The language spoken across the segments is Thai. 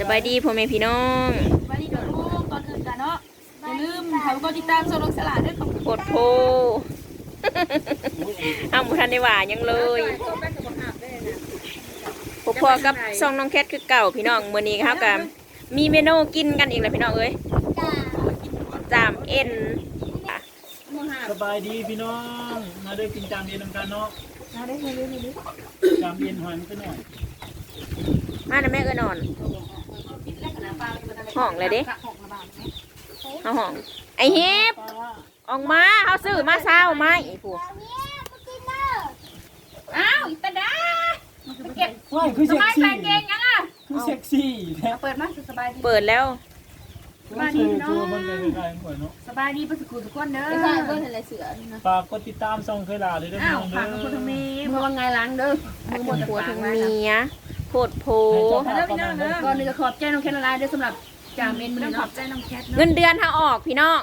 สบายดีพ่อแม่พี่น้องวันนี้กับลูกตอนอื่นกันเนาะอย่าลืมเขาก็ติดตามโซโลกสลัดด้วยของโคตรโพอ้าวบุทันได้หว่าหยังเลยพบพอกับซองน้องแคทคือเก่าพี่น้องมื้อนี้ครับกับมีเมนูกินกันอีกแล้วพี่น้องเอ้ยจามเอ็นอะสบายดีพี่น้องมาได้กินจามเย็นนำกันเนาะเราได้เงินเดือนนี้จามเย็นหอยมันก็หน่อย มานะแม่เอ้ยนอนคิดแรกกันนะป้าห้องเลยดิห้องระบาดเอาห้อง ไอ้เฮ็บออกมาเฮาซื้อมาเช้ามาอีผู้อ้าวอีตาดาเก็บว้ายคือสเซ็กบายซี่แปลงเองยังอะคือเซ็กซี่แท้เปิดมาสบายดี เปิดแล้วว่าเจอตัวมันเลยคล้ายๆข่อยเนาะสบายดีประสกุลทุกคนเด้อไม่ใช่เบิ้ลอะไรเสือนี่นะฝากกดติดตามช่องเคยลาเลยเด้อพี่อ้าวน้องฝากเด้กับคนทางอเมย์มือว่าไงล้างเด้อมือหมดผัวแต่ถึงปากเมีย โพดโพให้เจ้าภาพประมาณนั้นก่อนนี้จะขอบใจน้องแคนาลาด้วยสำหรับจาเมนมืต้อองขอเนาะบใจน้องแคทเงินเดือนเฮาออกพี่น้อง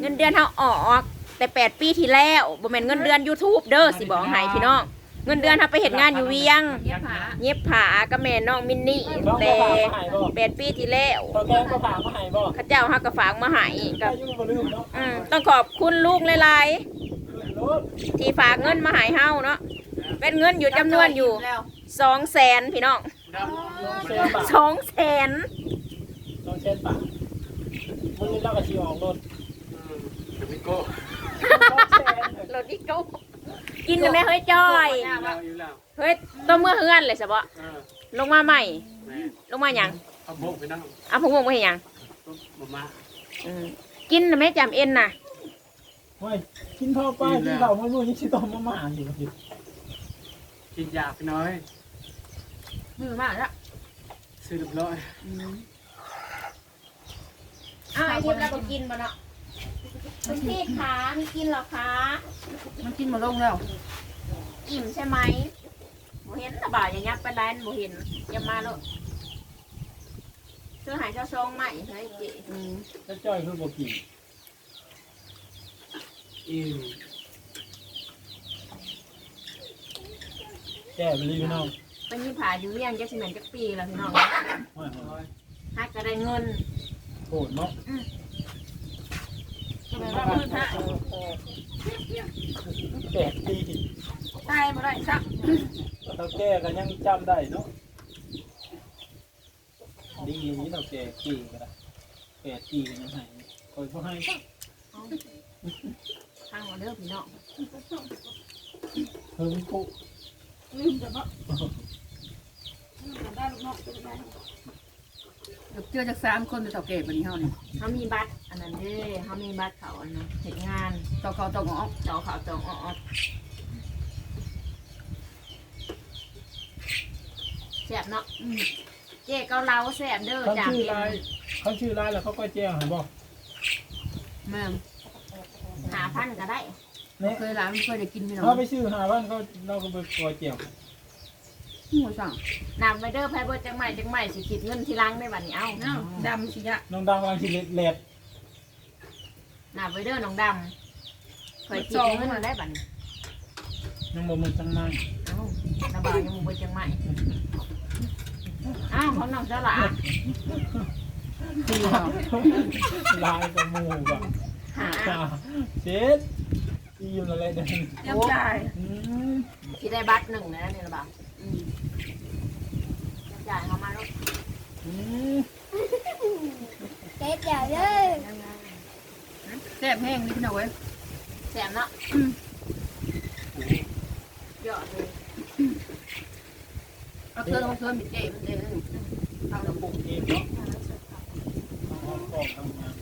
เงินเดือนเฮาออก แต่แปดปีที่แล้วบ่แม่นเงินเดือน YouTube เด้อสิบอกให้พี่น้อง เงินเดือนเฮาไปเฮ็ดงานอยู่เวียง เย็บผาเย็บผ้ากับแม่น้องมินนี่น้องก็แต่ฝากมาให้บ่แปดปีที่แล้วตอนแกงก็ฝากมาให้บ่เข้าเจ้าเฮาก็ฝากมาให้ก็กับยุ่งบ่ลืมเนาะอืมต้องขอบคุณลูกหลายรถๆที่ฝากเงินมาให้เฮาเนาะเป็นเงินอยู่จำนวนอยู่ 2แสนพี่น้องเซ็นบาท2แสนต้องเซ็นบาทมื้อนี้เราก็สิออกรถพี่โก้รถอีกเก้ากินได้ไหมเฮ้ยจ้อยอยู่แล้วอยู่แล้วเฮ้ยต้มเมื่อเฮือนเลยสะบ่เออลงมาใหม่แม่ลงมาหยังเอาโบกไปนั่งเอาผงวงมาเห็นหยังมามาอืมกินน่ะแม่จำเอ็นน่ะว้ายกินข้าวป้ากินข้าวมื้อนู้นยังสิต้มมาม่าอยู่สิกินยาไปน้อย มือมากแล้วซื้อเรียบร้อยอ้าวไอ้ทิพย์เราก็กินบ่เนาะคุณพี่ขามีกินเหรอคะ มันกินมาลงแล้ว อิ่มใช่ไหมโมเห็นตะบ่าวอย่างยับไปได้โมเห็นอย่ามาแล้วเสื้อหายเจ้าทรงใหม่ใช่เจ๊แล้วจ้อยคือบ่กินอิ่มแก้ไปเลยพี่น้อง เป็นยี่ผาอยู่เวียงจะสิเหมือนจักปีแล้วพี่น้องว้ายฮักก็ได้เงินโคตรเนาะทำไมว่ามือท่าแปดปีตายมาได้สักเราแก้ก็ยังจำได้เนาะดีอย่างนี้เราแก้ปีก็ได้แปดปีก็ยังให้คอยเขาให้ทางเอาเด้อพี่น้องเพิ่มกุ ลืมแต่ว่าได้ลูกน้องเป็นไงเดี๋ยวเจอจากสามคนจะต่าเก็บวันนี้เฮาเนี่ยเขามีบัตรอันนั้นเด้เขามีบัตรเขาอันนั้นเห็นงานต่อเขาต่อหมอจอขาวจองออดแสบเนาะเจ๊เกาเหลาแสบเด้อเขาจากชื่อเอ็รานเขาชื่อรายแล้วเขาก็แจ้งให้บอกแม่หาพันก็ได้ เนี่ยเคยล้างไม่เคยได้กินพี่น้องเขาไปซื้อหาบ้านเขาเราก็ไปปล่อยแจ้งหัวสั่งนำไปเด้อไพ่เบิดจังใหม่จังใหม่สิคิดเงินที่ล้างได้บัดนี้เอ้าเอ้าดำสิยะน้องดังวางทีเล็ดเล็ดนำไปเด้อน้องดำเคยคิดเงินมาได้บัดนี้น้องบ่มึงจังนั่งเอ้าน้าบ่าวยังบ่ไปจังใหม่อ้าวเขาน้องเจ้าหลาคือเฮาลายกับหมูแบบหาจ้าเช็ด อีมอะไรเดินเลี้ยงจ่ายอืมที่ได้บัตรหนึ่งนะเนี่ยนะบ่าวอืมจ่ายเขามาแล้วอืมแซ่บแห้งนี่พี่น้องเว้ยแสบเนาะเยอะเลยเอาเครื่องเอาเครื่องบิดเจ็บมันเด้อทางระบบเองเนาะเอาห้องกล่องทำงาน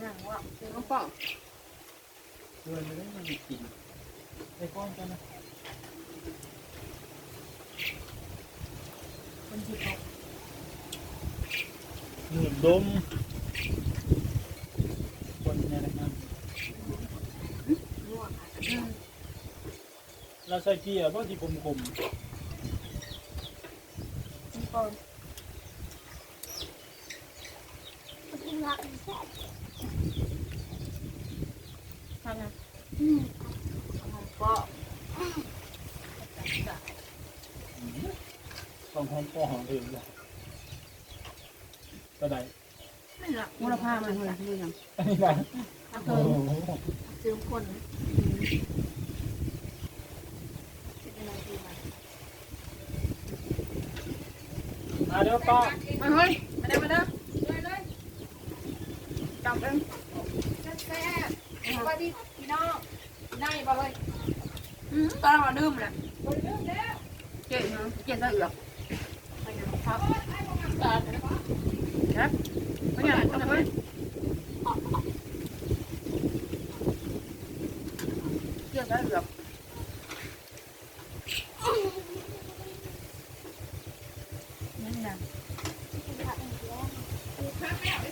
เอาป้องเพื่อนไม่ได้มากินไอ้ก้อนกันนะหนุนดมคนเนี่ยนะครับเราใส่เกียร์เพราะที่กลมๆ ทำไงก็ของห้องพ่อของเองเลยก็ได้มูลค่ามันเท่าไหร่ที่ยังอันนี้ได้โอ้โหซื้อคนมาเดี๋ยวป้ามาเฮ้ยมาเด้อมาเด้อ จับเองสวัสดีพี่น้องได้บ่เลยอืมตอนเราดื่มแหละเจ๊นะเจ๊ซะเอือกครับตาครับไม่อยากทำเลยเจ๊ซะเอือก นั่นน่ะ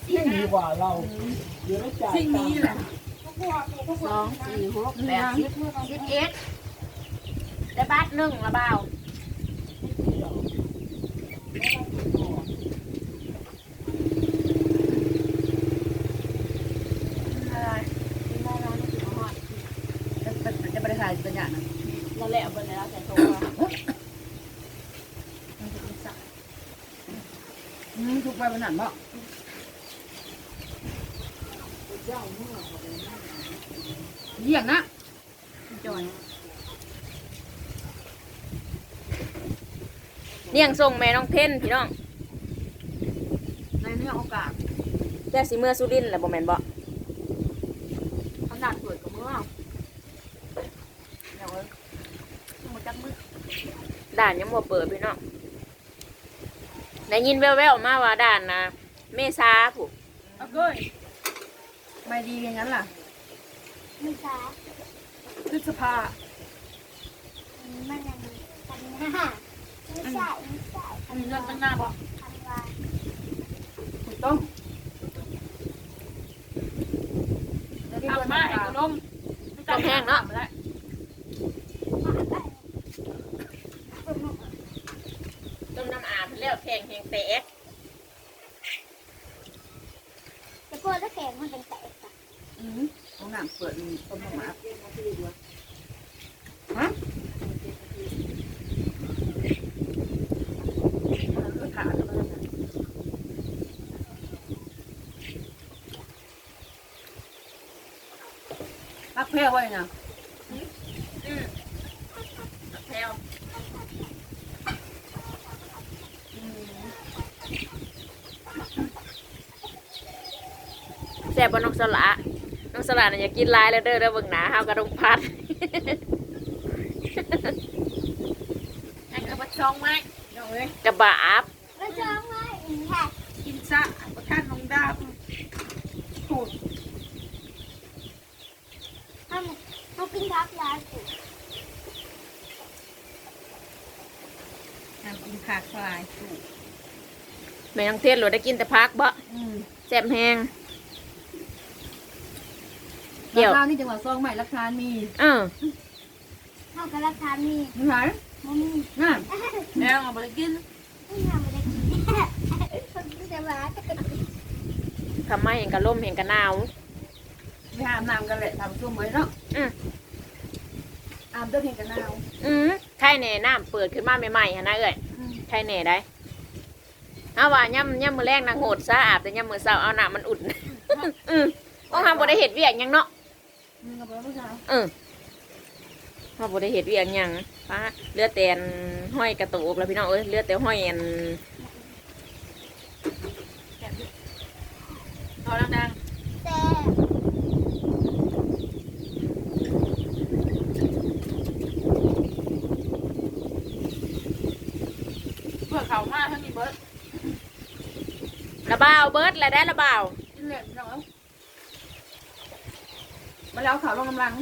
ที่ ดีกว่าเราเดี๋ยวไม่จ่ายสิ่งนี้แหละสองสี่หกแปดสิบสิบเอ็ดได้บาทหนึ่งละเบาอะไรที่มองร้านนี่คือหอดจะจะไปถ่ายตัวอย่างนะเราแหละบนแล้วแต่โทรว่าอืมทุกไปวันนั้นบ่ เยี่ยงนะจอยเลี้ยงส่งแม่น้องเทนพี่น้องในเนื้อโอกาสแต่สิเมื่อสุรินทร์แหละบ่แม่นบ่ขนาดเปิดกับมือเอาเดี๋ยวมาจับมือด่านยังบ่เปิดพี่น้องได้ยินแว่วๆมาว่าด่านนะเมษาผู้เอาเก้ยไม่ดีอย่างนั้นล่ะไม่ใช่พฤษภามันยังพันห้าไม่ใช่ไม่ใช่พันมีเงินตั้งหน้าบ่พันวาถูกต้องแล้วที่เอาเปิดมามาไอ้กระลมต้องแห้งเนาะต้มน้ำอาบแล้วแข็งแห้งแตกจะพูดแล้วแข็งมันเป็นแตกอะอืม ตรงหนังเปิดต้มหมาฮะก็ขาดแล้วมันปักแพ้ไว้นะแถวแซ่บบ่น้องสละ น้องสละน่ะอยากกินหลายแล้วเด้อเด้อเบิ่งหน้าเฮากระดงพัดไอ้กระบะช่องไม้น้องเอ้ยกระบาบแล้วจะเอาไว้อีกค่ะกินซะประทานน้องดาวถูกเอาเอากินทับยาสูบทำกินผักคลายถูกแม่น้องเทศโหลดได้กินแต่พักบ่อืมแซ่บแห้ง เดี๋ยวราคานี่จังหวัดซองใหม่ราคามีเออเท่ากับราคามีไม่ไหนมันมีนั่นแล้วเอาไปกินไม่ทำไม่ได้กินคนที่จะมาจะกระติกทำไมเห็นกระล่มเห็นกระหนาวไปอาบน้ำกันแหละทำช่วงไว้เนาะอืมอาบเด้วยเพียงกันหนาวอืมไข่แหน่น้ำเปิดขึ้นมาใหม่ๆหั่นนะเอ้ยอืมไข่แหน่ได้เอาว่าย่ำย่ำมือแรกนางโหดซะอาบแต่ย่ำมือเช้าเอาน้ำมันอุ่นอืมต้องทำบ่ได้เห็ดเวียกหยังเนาะ มึงกับผู้ชายเออทำบ่ได้เห็ดเวียกหยังป้าเลือดแต่นห้อยกระตุกแล้วพี่น้องเอ้ยเลือดแต่ห้อยอันเอาดังแต่ๆเพื่อเขามาทั้งนี้เบิร์ดระบ่าวเบิร์ดแล้วได้ระบ่าว กินแหละพี่น้องเอ้า มาแล้วขาวลงกำลัง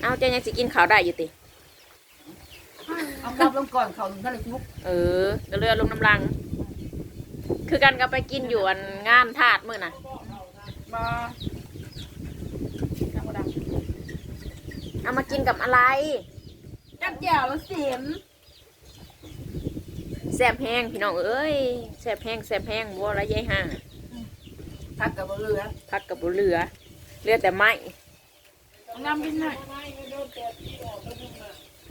เอาเจ้ายังสิกินข้าวได้อยู่ติ เอากลับลงก่อนเขาถึงทะเลทุกเออก็เรือลงน้ำลัง คือกันก็ไปกินอยู่อันงานทาดมื้อน่ะ มาจังหวะดังเอามากินกับอะไร จับแจ่วแล้วเสียมแซ่บแห้งพี่น้องเอ้ยแซ่บแห้งแซ่บแห้งบัวละยายห่า ทักกับเรือพักกับบุเรือ เรือแต่ไม้น้ำกินหน่อย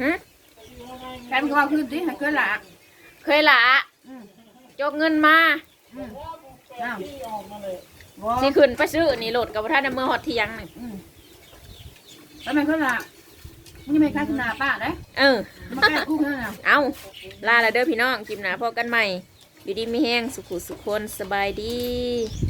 หึแฟนก็ว่าพื้นที่ให้เคยหลักเคยละจกเงินมาอ้าวบ่สิขึ้นไปซื้อนี่โหลดกับท่านเมื่อฮอดเที่ยงนี่แล้วมันขึ้นละมันยังไม่คล้ายขึ้นหน้าป้าเด้เออมาแก้กุ้งนั่นน่ะเอาลาละเด้อพี่น้องคลิปหน้าพอกันใหม่อยู่ดีมีแห้งสุขุสุขคนสบายดี